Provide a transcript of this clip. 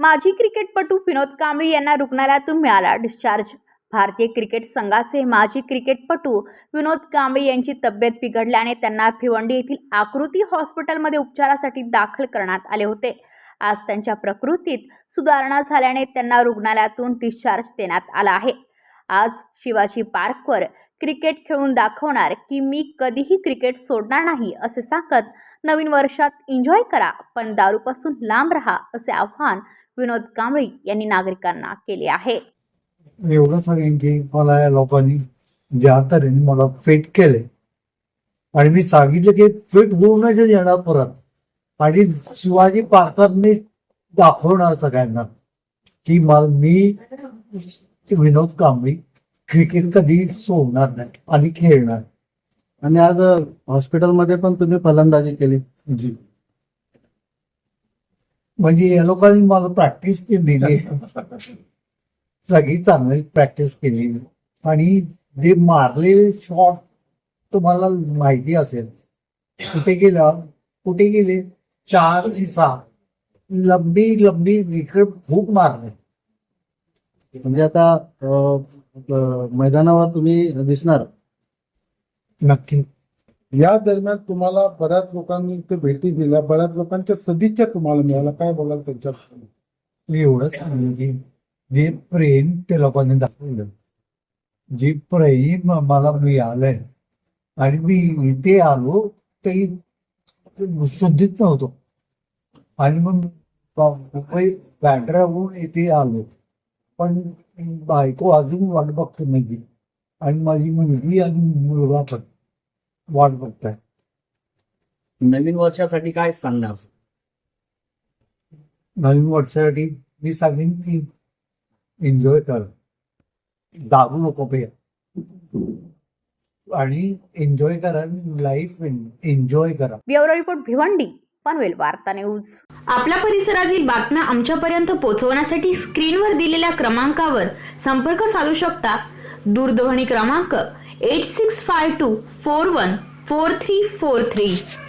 माजी क्रिकेटपटू विनोद कांबळी यांना रुग्णालयातून मिळाला डिस्चार्ज भारतीय क्रिकेट संघाचे माजी क्रिकेटपटू विनोद कांबळी यांची तब्येत बिघडल्याने त्यांना भिवंडी येथील आकृती हॉस्पिटलमध्ये उपचारासाठी दाखल करण्यात आले होते. आज त्यांच्या प्रकृतीत सुधारणा झाल्याने त्यांना रुग्णालयातून डिस्चार्ज देण्यात आला आहे. आज शिवाजी पार्कवर क्रिकेट खेळून दाखवणार की मी कधीही क्रिकेट सोडणार नाही असे सांगत नवीन वर्षात एन्जॉय करा पण दारूपासून लांब राहा असे आव्हान विनोद कांबळी यांनी नागरिकांना केले आहे. एवढं सांगेन की मला या लोकांनी ज्या तऱ्हेने मला फिट केले. आणि मी सांगितलं की फिट होऊनच येणार परत. आणि शिवाजी पार्कात मी दाखवणार सगळ्यांना की मला मी विनोद कांबळी क्रिकेट कधी सोडणार नाही आणि खेळणार. आणि आज हॉस्पिटलमध्ये पण तुम्ही फलंदाजी केली. जी. म्हणजे या लोकांनी मला प्रॅक्टिस दिली. सगळी चांगली प्रॅक्टिस केली. आणि जे मारलेले शॉट तुम्हाला माहिती असेल कुठे गेला? कुठे गेले? चार आणि सहा. लंबी लंबी विकेट खूप मारले. म्हणजे आता मैदानावर तुम्ही दिसणार? नक्की. या दरम्यान तुम्हाला बऱ्याच लोकांनी इथे भेटी दिल्या. बऱ्याच लोकांच्या सदिच्छा तुम्हाला मिळाल्या. काय बोलाल त्यांच्या मी एवढंच सांगेन की जे प्रेम ते लोकांनी दाखवलं जे प्रेम मला मिळालंय आणि मी इथे आलो ते शुद्धीत नव्हतो. आणि मग मुंबई बँड्राहून इथे आलो. पण बायको अजून वाट बघते माझी आणि माझी मुलगी आणि मुलगा पण. वाट बघताय. नवीन वर्षासाठी काय सांगणार? नवीन वर्षासाठी मी सांगेन की एन्जॉय कर. दारू नको पे आणि एन्जॉय करा लाईफ एन्जॉय करा. ब्युरो रिपोर्ट भिवंडी पनवेल वार्ता न्यूज. आपल्या परिसरातील बातम्या आमच्यापर्यंत पोहोचवण्यासाठी स्क्रीनवर दिलेल्या क्रमांकावर संपर्क साधू शकता. दूरध्वनी क्रमांक 8652 414343.